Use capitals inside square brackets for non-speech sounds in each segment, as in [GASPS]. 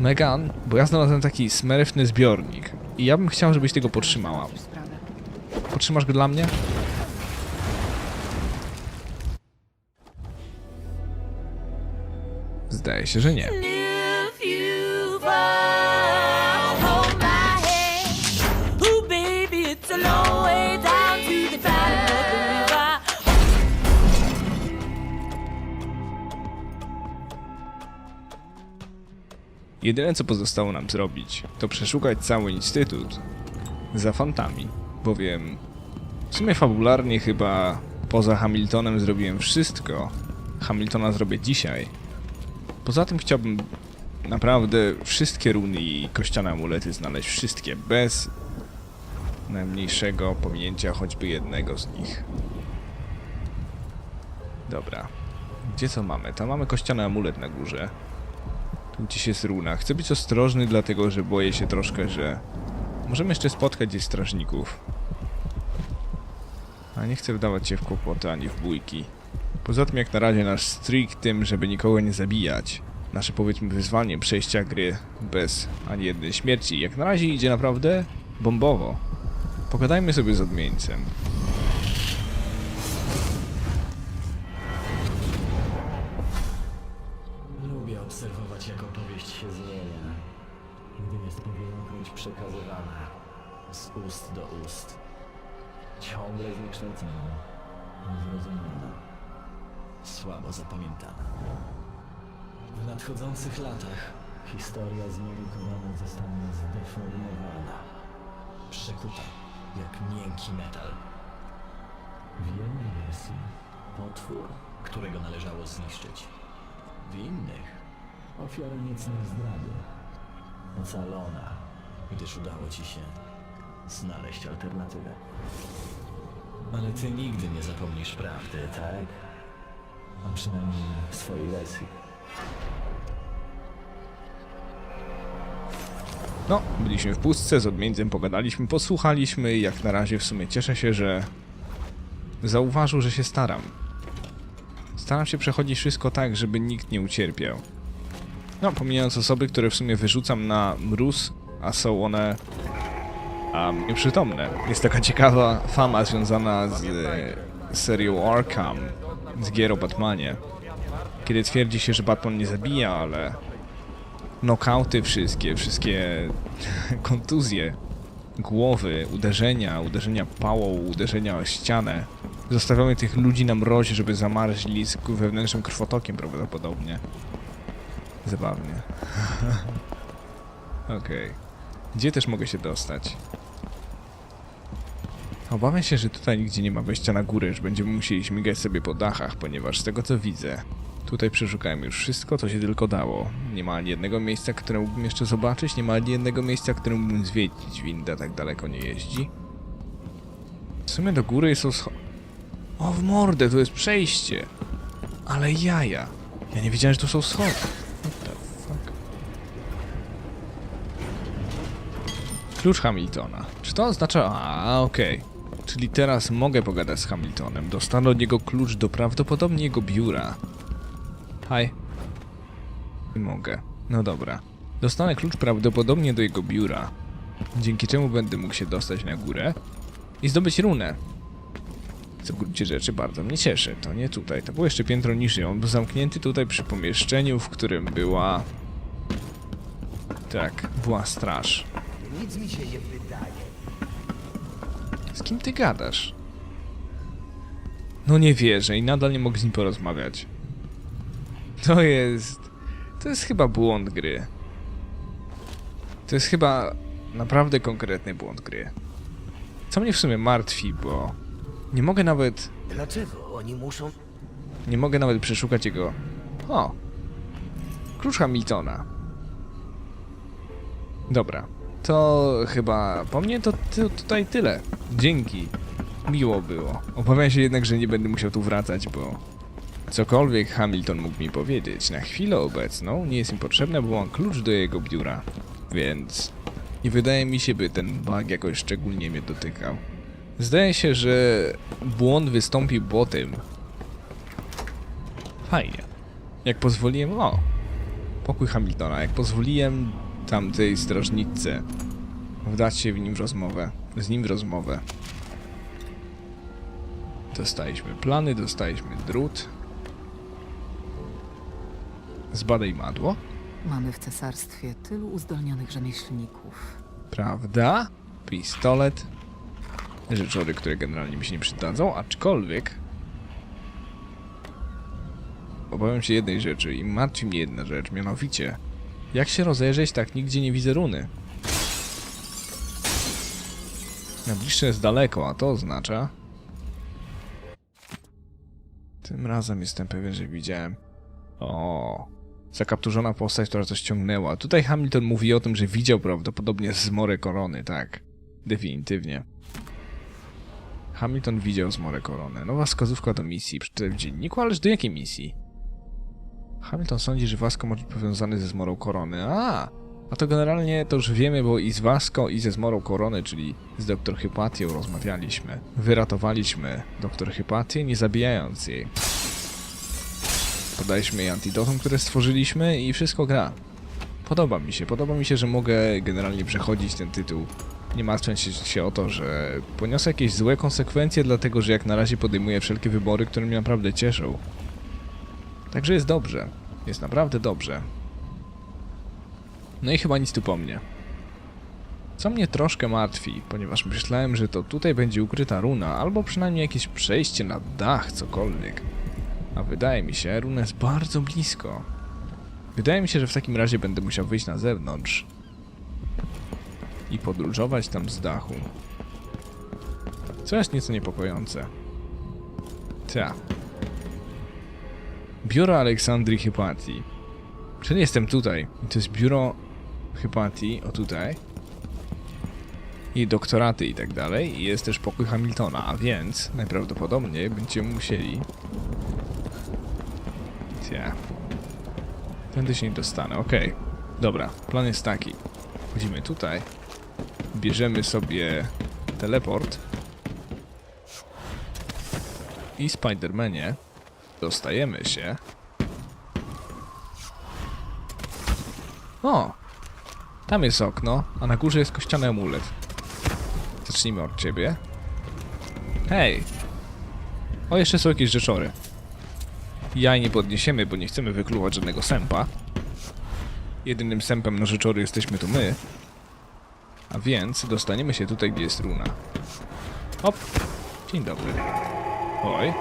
Megan, bo ja znalazłem taki smerfny zbiornik i ja bym chciał, żebyś tego potrzymała. Potrzymasz go dla mnie? Zdaje się, że nie. Jedyne co pozostało nam zrobić, to przeszukać cały instytut za fantami, bowiem w sumie fabularnie chyba poza Hamiltonem zrobiłem wszystko. Hamiltona zrobię dzisiaj. Poza tym chciałbym naprawdę wszystkie runy i kościane amulety znaleźć, wszystkie, bez najmniejszego pominięcia choćby jednego z nich. Dobra. Gdzie co mamy? Tam mamy kościany amulet na górze. Tu gdzieś jest runa. Chcę być ostrożny, dlatego że boję się troszkę, że możemy jeszcze spotkać gdzieś strażników. A nie chcę wdawać się w kłopoty ani w bójki. Poza tym jak na razie nasz strik tym, żeby nikogo nie zabijać. Nasze powiedzmy wyzwanie przejścia gry bez ani jednej śmierci. Jak na razie idzie naprawdę bombowo. Pogadajmy sobie z odmieńcem. Obserwować, jak opowieść się zmienia, gdy jest powielokroć przekazywana z ust do ust. Ciągle zniekształcona, niezrozumiana, słabo zapamiętana. W nadchodzących latach historia zmielikowana zostanie zdeformowana, przekuta jak miękki metal. W jednej wersji potwór, którego należało zniszczyć. W innych ofiara niecnej zdrady. Ocalona, gdyż udało ci się znaleźć alternatywę. Ale ty nigdy nie zapomnisz prawdy, tak? A przynajmniej w swojej wersji. No, byliśmy w pustce, z odmieńcem pogadaliśmy, posłuchaliśmy i jak na razie w sumie cieszę się, że zauważył, że się staram. Staram się przechodzić wszystko tak, żeby nikt nie ucierpiał. No, pomijając osoby, które w sumie wyrzucam na mróz, a są one um, nieprzytomne. Jest taka ciekawa fama związana z e, serią Arkham, z gier o Batmanie, kiedy twierdzi się, że Batman nie zabija, ale nokauty wszystkie, wszystkie [LAUGHS] kontuzje, głowy, uderzenia, uderzenia pałą, uderzenia o ścianę. Zostawiamy tych ludzi na mrozie, żeby zamarzli z wewnętrznym krwotokiem prawdopodobnie. Zabawnie. [LAUGHS] Okej. Gdzie też mogę się dostać? Obawiam się, że tutaj nigdzie nie ma wejścia na górę, że będziemy musieli śmigać sobie po dachach, ponieważ z tego co widzę, Tutaj przeszukałem już wszystko, co się tylko dało. Nie ma ani jednego miejsca, które mógłbym jeszcze zobaczyć, nie ma ani jednego miejsca, które mógłbym zwiedzić. Winda tak daleko nie jeździ. W sumie do góry są scho... O, w mordę, tu jest przejście! Ale jaja! Ja nie wiedziałem, że tu są schody. What the fuck? Klucz Hamiltona. Czy to oznacza... A, okej. Czyli teraz mogę pogadać z Hamiltonem. Dostanę od niego klucz do prawdopodobnie jego biura. Haj. Nie mogę. No dobra. Dostanę klucz prawdopodobnie do jego biura, dzięki czemu będę mógł się dostać na górę i zdobyć runę. Co w gruncie rzeczy bardzo mnie cieszy. To nie tutaj, to było jeszcze piętro niżej. On był zamknięty tutaj przy pomieszczeniu, w którym była... Tak, była straż. Nic mi się nie wydaje. Z kim ty gadasz? No nie wierzę i nadal nie mogę z nim porozmawiać. To jest... To jest chyba błąd gry. To jest chyba naprawdę konkretny błąd gry. Co mnie w sumie martwi, bo nie mogę nawet... Dlaczego oni muszą... Nie mogę nawet przeszukać jego... O! Klucz Hamiltona. Dobra. To chyba po mnie to tutaj tyle. Dzięki. Miło było. Obawiam się jednak, że nie będę musiał tu wracać, bo cokolwiek Hamilton mógł mi powiedzieć na chwilę obecną nie jest mi potrzebne, bo mam klucz do jego biura. Więc nie wydaje mi się, by ten bug jakoś szczególnie mnie dotykał. Zdaje się, że błąd wystąpił po tym. Fajnie. Jak pozwoliłem, o, Pokój Hamiltona. Jak pozwoliłem tamtej strażniczce wdać się w nim w rozmowę, z nim w rozmowę. Dostaliśmy plany, dostaliśmy drut. Zbadaj madło. Mamy w cesarstwie tylu uzdolnionych rzemieślników. Prawda? Pistolet. Rzeczory, które generalnie mi się nie przydadzą, aczkolwiek... Obawiam się jednej rzeczy i martwi mnie jedna rzecz, mianowicie... Jak się rozejrzeć, tak nigdzie nie widzę runy. Najbliższe jest daleko, a to oznacza... Tym razem jestem pewien, że widziałem... O, zakapturzona postać, która coś ciągnęła. Tutaj Hamilton mówi o tym, że widział prawdopodobnie zmorę korony, tak. Definitywnie. Hamilton widział zmorę korony. Nowa wskazówka do misji. Przeczytaj w dzienniku, ależ do jakiej misji? Hamilton sądzi, że Vasco może być powiązany ze zmorą korony. A, a to generalnie to już wiemy, bo i z Vasco, i ze zmorą korony, czyli z doktor Hypatią rozmawialiśmy. Wyratowaliśmy doktor Hypatię, nie zabijając jej. Podaliśmy jej antidotum, które stworzyliśmy i wszystko gra. Podoba mi się, podoba mi się, że mogę generalnie przechodzić ten tytuł, nie martwiąc się, o to, że poniosę jakieś złe konsekwencje, dlatego że jak na razie podejmuję wszelkie wybory, które mnie naprawdę cieszą. Także jest dobrze. Jest naprawdę dobrze. No i chyba nic tu po mnie. Co mnie troszkę martwi, ponieważ myślałem, że to tutaj będzie ukryta runa, albo przynajmniej jakieś przejście na dach, cokolwiek. A wydaje mi się, runa jest bardzo blisko. Wydaje mi się, że w takim razie będę musiał wyjść na zewnątrz i podróżować tam z dachu. Co jest nieco niepokojące. Ta. Biuro Aleksandrii Hypatii. Czyli jestem tutaj. To jest biuro Hypatii, o tutaj. I doktoraty i tak dalej. I jest też pokój Hamiltona, a więc najprawdopodobniej będziemy musieli... Tia. Tędy się nie dostanę, okej. Dobra, plan jest taki. Chodzimy tutaj. Bierzemy sobie teleport. I Spidermanie dostajemy się. O! Tam jest okno, a na górze jest kościany amulet. Zacznijmy od ciebie. Hej! O, jeszcze są jakieś rzeczory. Jaj nie podniesiemy, bo nie chcemy wykluwać żadnego sępa. Jedynym sępem na rzeczory jesteśmy tu my. A więc dostaniemy się tutaj, gdzie jest runa. Hop! Dzień dobry. Oj.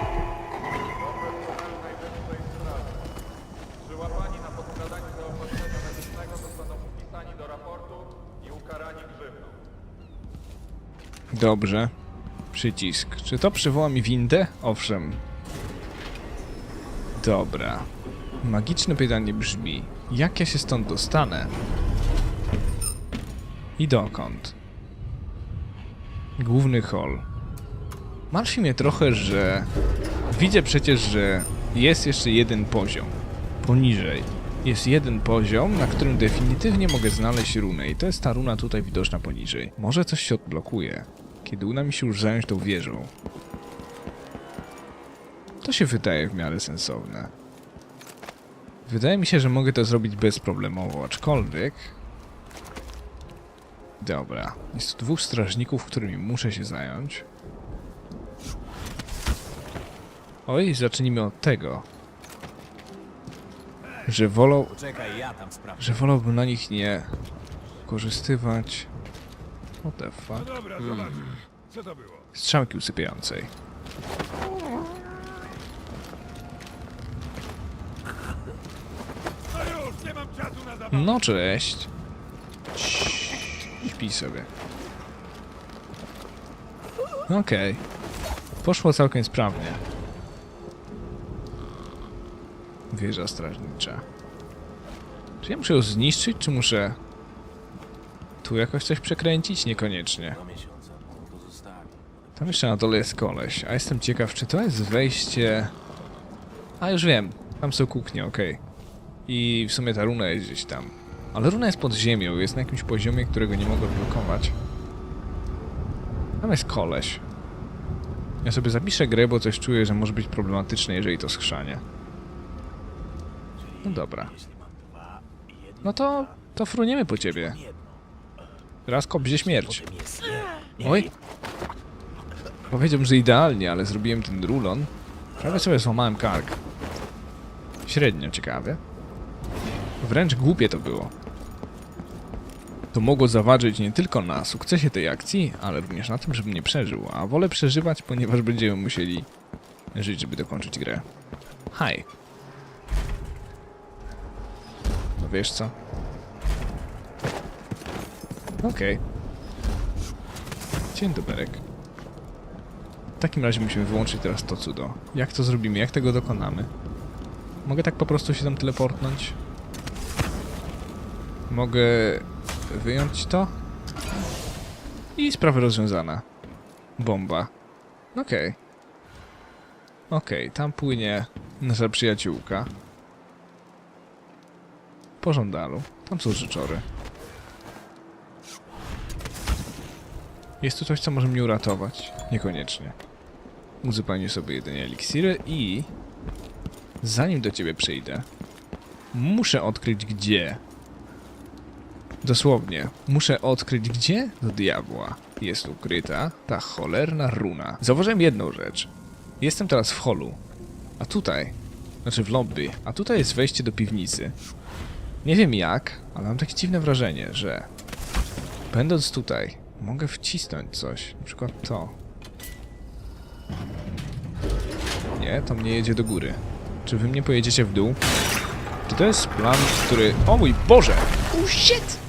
Dobrze. Przycisk. Czy to przywoła mi windę? Owszem. Dobra. Magiczne pytanie brzmi: jak ja się stąd dostanę? I dokąd? Główny hall. Martwi mnie trochę, że widzę przecież, że jest jeszcze jeden poziom. Poniżej. Jest jeden poziom, na którym definitywnie mogę znaleźć runę i to jest ta runa tutaj widoczna poniżej. Może coś się odblokuje, kiedy uda mi się już zająć tą wieżą. To się wydaje w miarę sensowne. Wydaje mi się, że mogę to zrobić bezproblemowo, aczkolwiek... Dobra, jest tu dwóch strażników, którymi muszę się zająć. Oj, zacznijmy od tego. Że. Że wolałbym na nich nie korzystywać. What the fuck? To było? Strzałki usypiającej. No już, nie mam czasu na zabawę. No cześć. Śpi sobie. Okej. Poszło całkiem sprawnie. Wieża strażnicza. Czy ja muszę ją zniszczyć, czy muszę tu jakoś coś przekręcić? Niekoniecznie. Tam jeszcze na dole jest koleś, a jestem ciekaw, czy to jest wejście... A już wiem, tam są kuchnie, okej. I w sumie ta runa jest gdzieś tam. Ale runa jest pod ziemią, jest na jakimś poziomie, którego nie mogę blokować. Tam jest koleś. Ja sobie zapiszę grę, bo coś czuję, że może być problematyczne, jeżeli to schrzanie. No dobra. No to, to fruniemy po ciebie. Raz kobzie śmierć. Oj. Powiedziałbym, że idealnie, ale zrobiłem ten rulon. Prawie sobie złamałem kark. Średnio ciekawe. Wręcz głupie to było. To mogło zaważyć nie tylko na sukcesie tej akcji, ale również na tym, żebym nie przeżył. A wolę przeżywać, ponieważ będziemy musieli żyć, żeby dokończyć grę. Hi. Wiesz co? Okej. Dzień doberek. W takim razie musimy wyłączyć teraz to cudo. Jak to zrobimy? Jak tego dokonamy? Mogę tak po prostu się tam teleportnąć? Mogę wyjąć to? I sprawa rozwiązana. Bomba. Okej. Okej, tam płynie nasza przyjaciółka. Po żądalu. Tam są życzory. Jest tu coś, co może mnie uratować? Niekoniecznie. Uzupełnię sobie jedynie eliksiry i... Zanim do ciebie przyjdę, muszę odkryć gdzie. Dosłownie, muszę odkryć gdzie do diabła jest ukryta ta cholerna runa. Zauważyłem jedną rzecz. Jestem teraz w holu, a tutaj, znaczy w lobby, a tutaj jest wejście do piwnicy. Nie wiem jak, ale mam takie dziwne wrażenie, że będąc tutaj, mogę wcisnąć coś, na przykład to. Nie, to mnie jedzie do góry. Czy wy mnie pojedziecie w dół? Czy to jest plan, który... O mój Boże! Oh shit!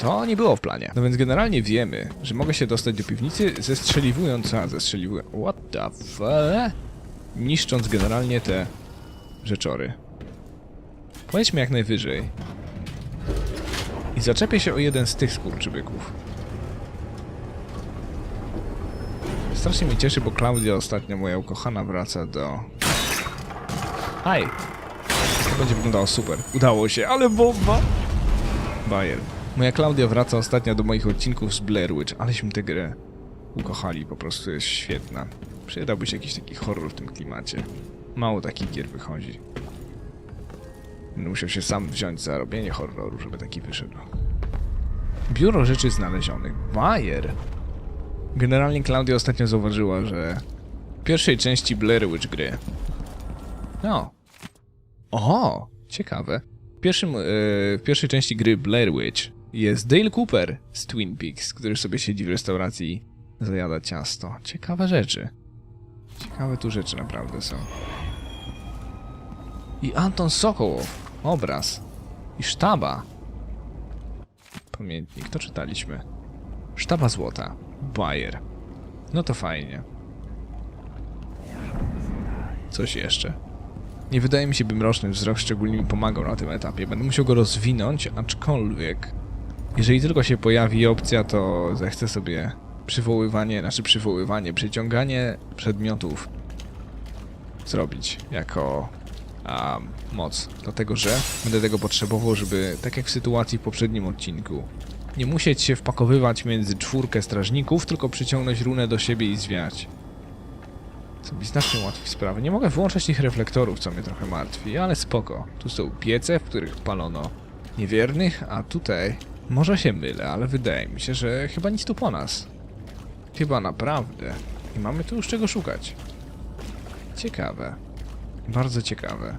To nie było w planie. No więc generalnie wiemy, że mogę się dostać do piwnicy zestrzeliwując... A, zestrzeliwując... What the fuck? Niszcząc generalnie te rzeczory. Pojedźmy jak najwyżej. I zaczepię się o jeden z tych skurczybyków. Strasznie mnie cieszy, bo Klaudia ostatnio, moja ukochana, wraca do... Hej! To będzie wyglądało super. Udało się, ale bomba! Bayer. Moja Klaudia wraca ostatnio do moich odcinków z Blair Witch, aleśmy tę grę ukochali, po prostu jest świetna. Przydałby się jakiś taki horror w tym klimacie. Mało takich gier wychodzi. Musiał się sam wziąć za robienie horroru, żeby taki wyszedł. Biuro Rzeczy Znalezionych. Bayer. Generalnie Klaudia ostatnio zauważyła, że w pierwszej części Blair Witch gry. No. O, ciekawe. W, pierwszym, e, w pierwszej części gry Blair Witch jest Dale Cooper z Twin Peaks, który sobie siedzi w restauracji i zajada ciasto. Ciekawe rzeczy. Ciekawe tu rzeczy naprawdę są. I Anton Sokołow. Obraz. I sztaba. Pamiętnik, to czytaliśmy. Sztaba złota. Bayer. No to fajnie. Coś jeszcze. Nie wydaje mi się, by mroczny wzrok szczególnie mi pomagał na tym etapie. Będę musiał go rozwinąć, aczkolwiek jeżeli tylko się pojawi opcja, to zechcę sobie przywoływanie, znaczy przywoływanie, przyciąganie przedmiotów zrobić jako a, moc. Dlatego, że będę tego potrzebował, żeby, tak jak w sytuacji w poprzednim odcinku, nie musieć się wpakowywać między czwórkę strażników, tylko przyciągnąć runę do siebie i zwiać. Co mi znacznie ułatwi sprawę. Nie mogę włączać tych reflektorów, co mnie trochę martwi, ale spoko. Tu są piece, w których palono niewiernych, a tutaj może się mylę, ale wydaje mi się, że chyba nic tu po nas. Chyba naprawdę. I mamy tu już czego szukać. Ciekawe. Bardzo ciekawe.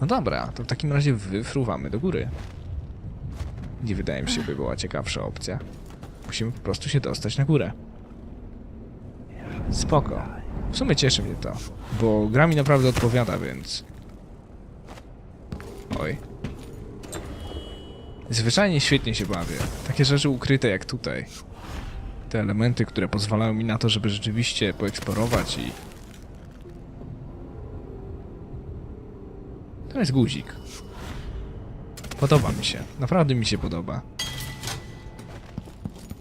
No dobra, to w takim razie wyfruwamy do góry. Nie wydaje mi się, by była ciekawsza opcja. Musimy po prostu się dostać na górę. Spoko. W sumie cieszy mnie to, bo gra mi naprawdę odpowiada, więc... Oj. Zwyczajnie świetnie się bawię. Takie rzeczy ukryte jak tutaj. Te elementy, które pozwalają mi na to, żeby rzeczywiście poeksplorować i... To jest guzik. Podoba mi się. Naprawdę mi się podoba.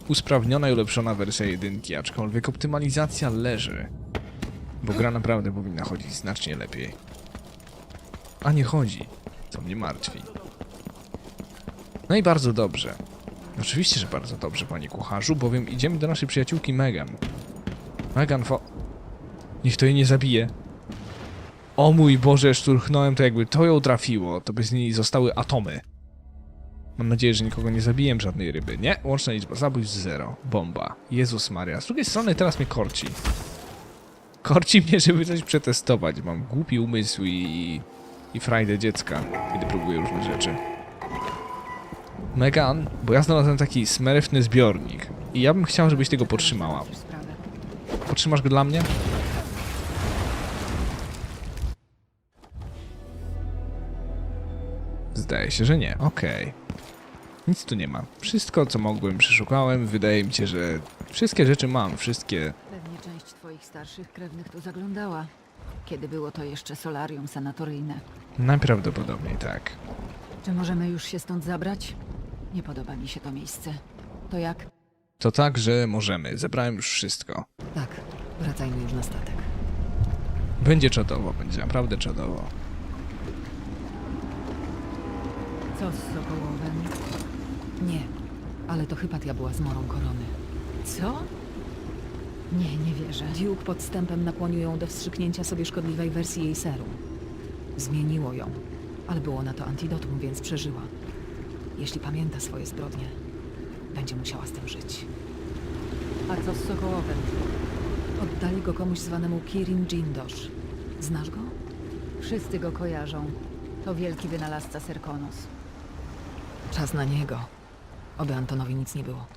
Usprawniona i ulepszona wersja jedynki, aczkolwiek optymalizacja leży. Bo gra naprawdę powinna chodzić znacznie lepiej. A nie chodzi, co mnie martwi. No i bardzo dobrze. Oczywiście, że bardzo dobrze, panie kucharzu, bowiem idziemy do naszej przyjaciółki Megan. Megan fo... Niech to jej nie zabije. O mój Boże, szturchnąłem to jakby to ją trafiło, to by z niej zostały atomy. Mam nadzieję, że nikogo nie zabiję żadnej ryby. Nie, łączna liczba zabójstw zero. Bomba. Jezus Maria. Z drugiej strony teraz mnie korci. Korci mnie, żeby coś przetestować. Mam głupi umysł i... i frajdę dziecka, kiedy próbuję różne rzeczy. Megan, bo ja znalazłem taki smerfny zbiornik. I ja bym chciał, żebyś tego potrzymała. Potrzymasz go dla mnie? Zdaje się, że nie. Okej. Nic tu nie ma. Wszystko, co mogłem, przeszukałem. Wydaje mi się, że wszystkie rzeczy mam. Wszystkie... Pewnie część twoich starszych krewnych tu zaglądała. Kiedy było to jeszcze solarium sanatoryjne. Najprawdopodobniej tak. Czy możemy już się stąd zabrać? Nie podoba mi się to miejsce. To jak? To tak, że możemy. Zebrałem już wszystko. Tak, wracajmy już na statek. Będzie czadowo. Będzie naprawdę czadowo. Co z Sokołowem? Nie, ale to Hypatia była zmorą korony. Co? Nie, nie wierzę. Duke podstępem nakłonił ją do wstrzyknięcia sobie szkodliwej wersji jej serum. Zmieniło ją, ale było na to antidotum, więc przeżyła. Jeśli pamięta swoje zbrodnie, będzie musiała z tym żyć. A co z Sokołowem? Oddali go komuś zwanemu Kirin Jindosh. Znasz go? Wszyscy go kojarzą. To wielki wynalazca Serkonos. Czas na niego. Oby Antonowi nic nie było.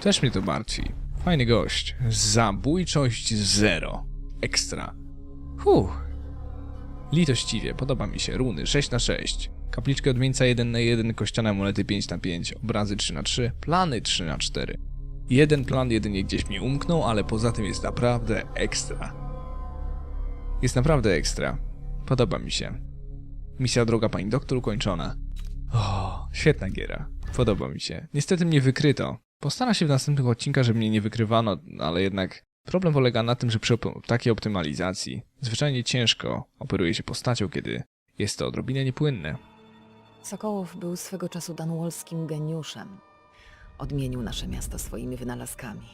Też mnie to martwi. Fajny gość. Zabójczość zero. Ekstra. Huh. Litościwie, podoba mi się. Runy 6 na 6 Kapliczki odmieńca 1 na 1 kościane amulety 5 na 5 obrazy 3 na 3 plany 3 na 4 Jeden plan jedynie gdzieś mi umknął, ale poza tym jest naprawdę ekstra. Jest naprawdę ekstra. Podoba mi się. Misja droga pani doktor ukończona. O, świetna giera. Podoba mi się. Niestety mnie wykryto. Postara się w następnych odcinkach, żeby mnie nie wykrywano, ale jednak problem polega na tym, że przy op- takiej optymalizacji zwyczajnie ciężko operuje się postacią, kiedy jest to odrobinę niepłynne. Sokołów był swego czasu danwolskim geniuszem. Odmienił nasze miasto swoimi wynalazkami.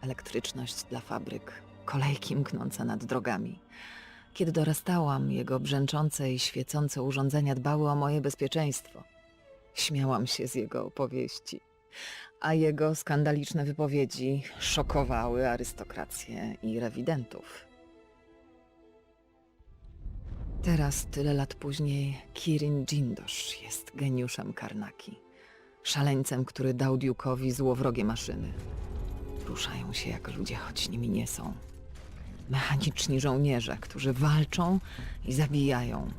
Elektryczność dla fabryk, kolejki mknące nad drogami. Kiedy dorastałam, jego brzęczące i świecące urządzenia dbały o moje bezpieczeństwo. Śmiałam się z jego opowieści, a jego skandaliczne wypowiedzi szokowały arystokrację i rewidentów. Teraz, tyle lat później, Kirin Jindosh jest geniuszem Karnaki. Szaleńcem, który dał Duke'owi złowrogie maszyny. Ruszają się jak ludzie, choć nimi nie są. Mechaniczni żołnierze, którzy walczą i zabijają.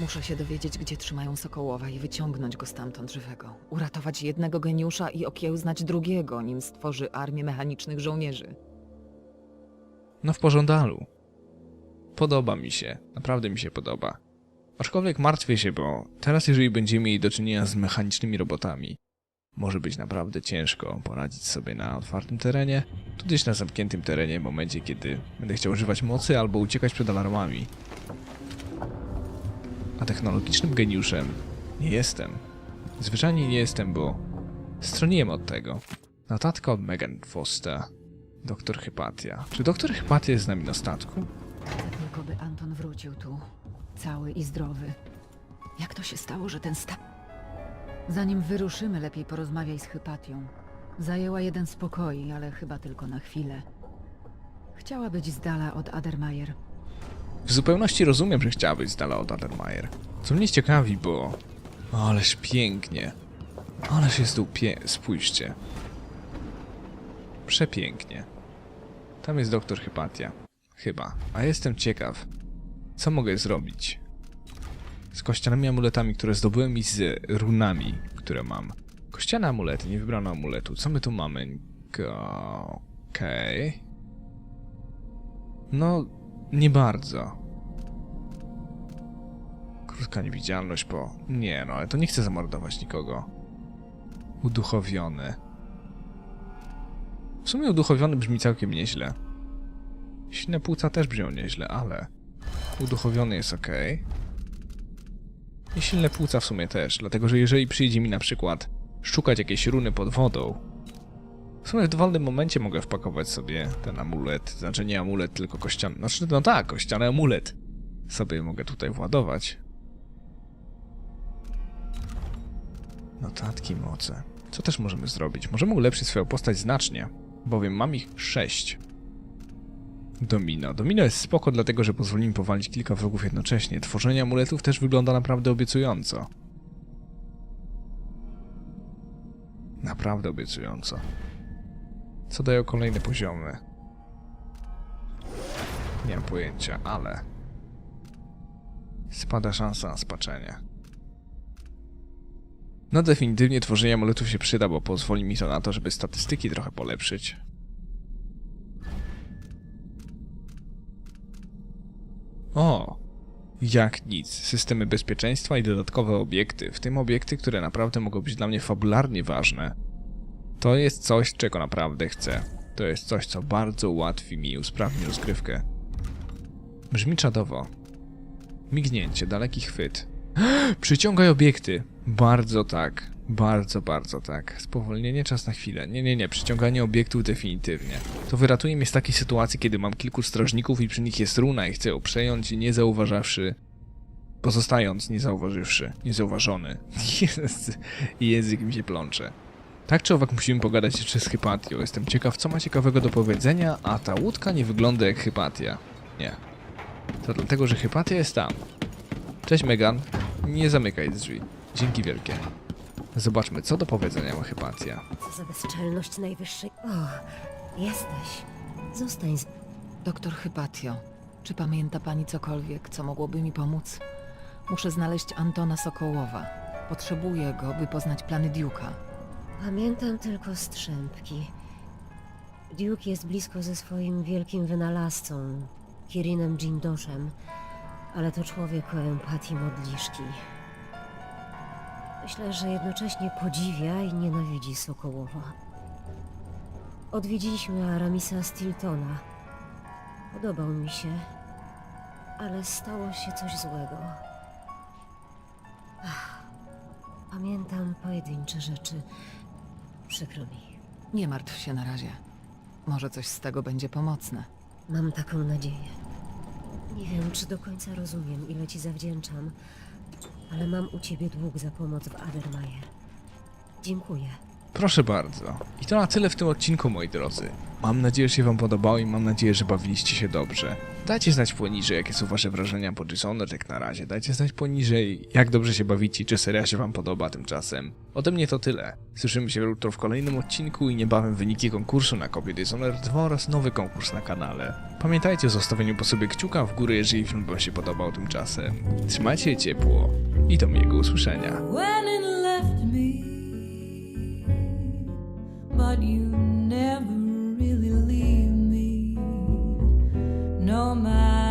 Muszę się dowiedzieć, gdzie trzymają Sokołowa i wyciągnąć go stamtąd żywego. Uratować jednego geniusza i okiełznać drugiego, nim stworzy armię mechanicznych żołnierzy. No w pożądalu. Podoba mi się, naprawdę mi się podoba. Aczkolwiek martwię się, bo teraz jeżeli będziemy mieli do czynienia z mechanicznymi robotami, może być naprawdę ciężko poradzić sobie na otwartym terenie, tudzież na zamkniętym terenie w momencie, kiedy będę chciał używać mocy albo uciekać przed alarmami. A technologicznym geniuszem nie jestem. Zwyczajnie nie jestem, bo stroniłem od tego. Notatka od Megan Foster. Doktor Hypatia. Czy doktor Hypatia jest z nami na statku? Tylko by Anton wrócił tu, cały i zdrowy. Jak to się stało, że ten sta... Zanim wyruszymy, lepiej porozmawiaj z Hypatią. Zajęła jeden z pokoi, ale chyba tylko na chwilę. Chciała być z dala od Adermajer. W zupełności rozumiem, że chciała być z dala od Adermajer. Co mnie ciekawi, bo... Ależ pięknie. Ależ jest tu pie... Spójrzcie. Przepięknie. Tam jest doktor Hypatia. Chyba. A jestem ciekaw, co mogę zrobić z kościanymi amuletami, które zdobyłem i z runami, które mam. Kościane amulety, nie wybrano amuletu. Co my tu mamy? Okej. No, nie bardzo. Krótka niewidzialność po... Nie no, ale to nie chcę zamordować nikogo. Uduchowiony. W sumie uduchowiony brzmi całkiem nieźle. Silne płuca też brzmią nieźle, ale... Uduchowiony jest ok. I silne płuca w sumie też, dlatego że jeżeli przyjdzie mi na przykład szukać jakiejś runy pod wodą, W sumie w dowolnym momencie mogę wpakować sobie ten amulet. Znaczy nie amulet, tylko kościany. Znaczy, no tak, kościany amulet. Sobie mogę tutaj władować. Notatki moce. Co też możemy zrobić? Możemy ulepszyć swoją postać znacznie, bowiem mam ich 6. Domino. Domino jest spoko, dlatego że pozwoli mi powalić kilka wrogów jednocześnie. Tworzenie amuletów też wygląda naprawdę obiecująco. Naprawdę obiecująco. Co dają kolejne poziomy? Nie mam pojęcia, ale... Spada szansa na spaczenie. No definitywnie tworzenie amuletów się przyda, bo pozwoli mi to na to, żeby statystyki trochę polepszyć. O! Jak nic. Systemy bezpieczeństwa i dodatkowe obiekty, w tym obiekty, które naprawdę mogą być dla mnie fabularnie ważne. To jest coś, czego naprawdę chcę. To jest coś, co bardzo ułatwi mi i usprawni rozgrywkę. Brzmi czadowo. Mignięcie, daleki chwyt. [GASPS] Przyciągaj obiekty. Bardzo tak. Bardzo, bardzo tak. Spowolnienie, czas na chwilę. Nie, nie, nie. Przyciąganie obiektów definitywnie. To wyratuje mnie z takiej sytuacji, kiedy mam kilku strażników i przy nich jest runa i chcę ją przejąć, nie zauważawszy... Pozostając niezauważywszy, niezauważony. [LAUGHS] Jest, język mi się plącze. Tak czy owak musimy pogadać jeszcze z Hypatią. Jestem ciekaw, co ma ciekawego do powiedzenia, a ta łódka nie wygląda jak Hypatia. Nie. To dlatego, że Hypatia jest tam. Cześć Megan. Nie zamykaj drzwi. Dzięki wielkie. Zobaczmy, co do powiedzenia ma Hypatia. Co za bezczelność najwyższej. O, jesteś. Zostań z... Doktor Hypatio, czy pamięta pani cokolwiek, co mogłoby mi pomóc? Muszę znaleźć Antona Sokołowa. Potrzebuję go, by poznać plany Duke'a. Pamiętam tylko strzępki. Duke jest blisko ze swoim wielkim wynalazcą, Kirinem Jindoszem, ale to człowiek o empatii modliszki. Myślę, że jednocześnie podziwia i nienawidzi Sokołowa. Odwiedziliśmy Aramisa Stiltona. Podobał mi się, ale stało się coś złego. Ach, pamiętam pojedyncze rzeczy. Przykro mi. Nie martw się na razie. Może coś z tego będzie pomocne. Mam taką nadzieję. Nie wiem, czy do końca rozumiem, ile ci zawdzięczam, ale mam u ciebie dług za pomoc w Adermajer. Dziękuję. Proszę bardzo. I to na tyle w tym odcinku, moi drodzy. Mam nadzieję, że się wam podobało i mam nadzieję, że bawiliście się dobrze. Dajcie znać poniżej, jakie są wasze wrażenia po Dishonored jak na razie. Dajcie znać poniżej, jak dobrze się bawicie, czy seria się wam podoba tymczasem. Ode mnie to tyle. Słyszymy się jutro w kolejnym odcinku i niebawem wyniki konkursu na kopię Dishonored 2 oraz nowy konkurs na kanale. Pamiętajcie o zostawieniu po sobie kciuka w górę, jeżeli film wam się podobał tymczasem. Trzymajcie ciepło i do miłego usłyszenia. but you never really leave me. No matter.